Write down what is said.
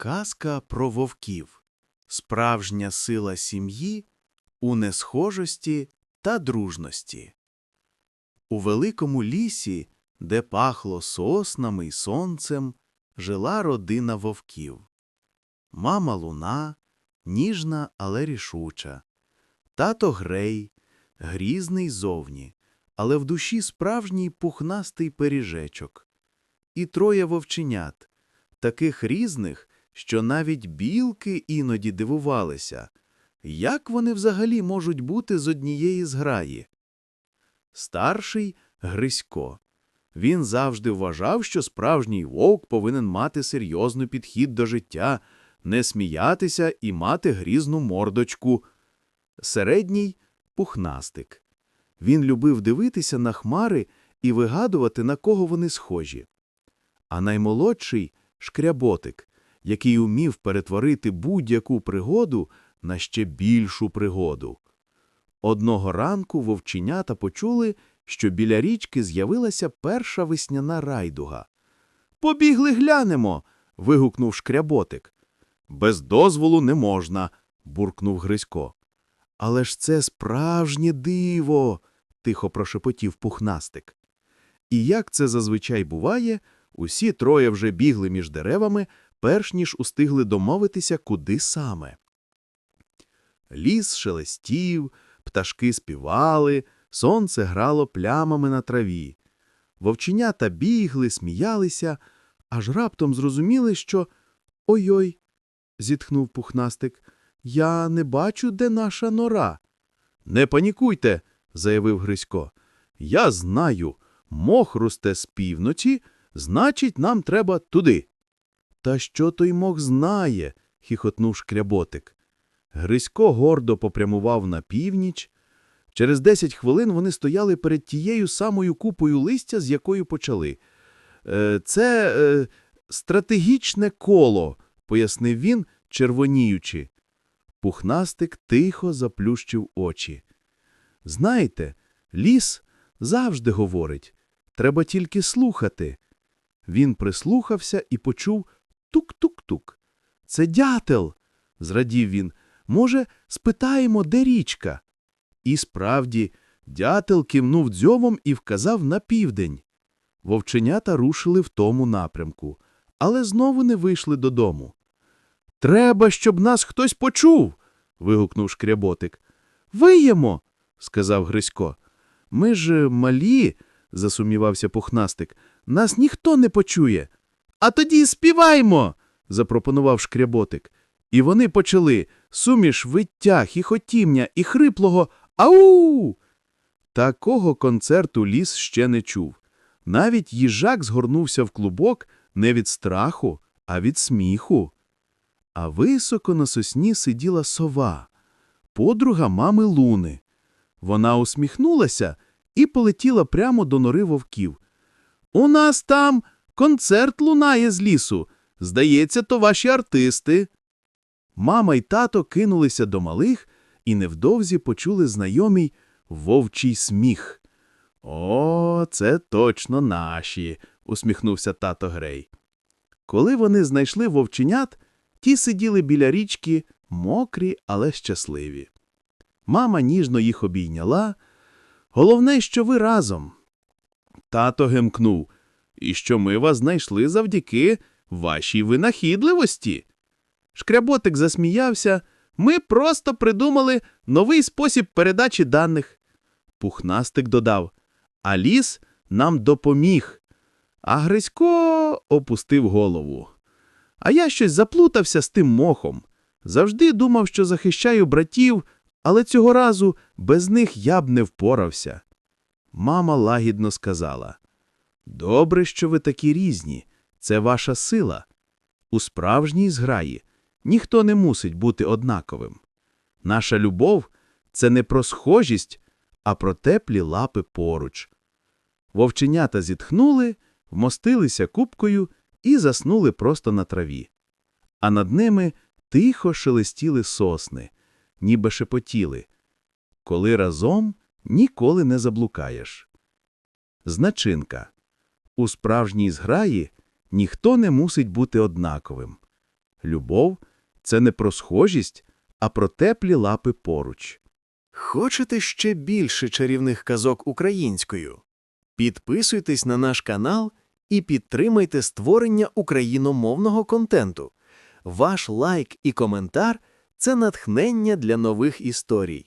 Казка про вовків. Справжня сила сім'ї у несхожості та дружності. У великому лісі, де пахло соснами й сонцем, жила родина вовків. Мама луна, ніжна, але рішуча. Тато грей, грізний зовні, але в душі справжній пухнастий пиріжечок. І троє вовченят, таких різних, що навіть білки іноді дивувалися, як вони взагалі можуть бути з однієї зграї. Старший – Грисько. Він завжди вважав, що справжній вовк повинен мати серйозний підхід до життя, не сміятися і мати грізну мордочку. Середній – пухнастик. Він любив дивитися на хмари і вигадувати, на кого вони схожі. А наймолодший – шкряботик, який умів перетворити будь-яку пригоду на ще більшу пригоду. Одного ранку вовченята почули, що біля річки з'явилася перша весняна райдуга. «Побігли глянемо!» – вигукнув шкряботик. «Без дозволу не можна!» – буркнув Грисько. «Але ж це справжнє диво!» – тихо прошепотів пухнастик. І як це зазвичай буває, усі троє вже бігли між деревами, перш ніж устигли домовитися, куди саме. Ліс шелестів, пташки співали, сонце грало плямами на траві. Вовченята бігли, сміялися, аж раптом зрозуміли, що «Ой-ой», – зітхнув пухнастик, – «я не бачу, де наша нора». «Не панікуйте», – заявив Грисько. «Я знаю, мох росте з півночі, значить, нам треба туди». «Та що той мох знає?» – хіхотнув шкряботик. Грисько гордо попрямував на північ. Через десять хвилин вони стояли перед тією самою купою листя, з якою почали. «Е, «Це е, стратегічне коло», – пояснив він, червоніючи. Пухнастик тихо заплющив очі. «Знаєте, ліс завжди говорить, треба тільки слухати». Він прислухався і почув тук-тук-тук. «Це дятел!» – зрадів він. Може, спитаємо, де річка? І справді, дятел кивнув дзьобом і вказав на південь. Вовченята рушили в тому напрямку, але знову не вийшли додому. Треба, щоб нас хтось почув. вигукнув шкряботик. Виємо, сказав Грисько. Ми ж малі, засумнівався пухнастик. Нас ніхто не почує. А тоді співаймо, запропонував шкряботик. І вони почали суміш виття, хіхотімня і хриплого «Ау!». Такого концерту ліс ще не чув. Навіть їжак згорнувся в клубок не від страху, а від сміху. А високо на сосні сиділа сова, подруга мами Луни. Вона усміхнулася і полетіла прямо до нори вовків. «У нас там концерт лунає з лісу. Здається, то ваші артисти». Мама й тато кинулися до малих і невдовзі почули знайомий вовчий сміх. О, це точно наші, усміхнувся тато Грей. Коли вони знайшли вовченят, ті сиділи біля річки, мокрі, але щасливі. Мама ніжно їх обійняла. Головне, що ви разом. Тато гемкнув, і що ми вас знайшли завдяки вашій винахідливості. Шкряботик засміявся. Ми просто придумали новий спосіб передачі даних. Пухнастик додав, а ліс нам допоміг. А Грисько опустив голову. А я щось заплутався з тим мохом. Завжди думав, що захищаю братів, але цього разу без них я б не впорався. Мама лагідно сказала, Добре, що ви такі різні. Це ваша сила. У справжній зграї ніхто не мусить бути однаковим. Наша любов – це не про схожість, а про теплі лапи поруч. Вовченята зітхнули, вмостилися купкою і заснули просто на траві. А над ними тихо шелестіли сосни, ніби шепотіли. Коли разом ніколи не заблукаєш. Значинка. У справжній зграї ніхто не мусить бути однаковим. Любов – це не про схожість, а про теплі лапи поруч. Хочете ще більше чарівних казок українською? Підписуйтесь на наш канал і підтримайте створення україномовного контенту. Ваш лайк і коментар – це натхнення для нових історій.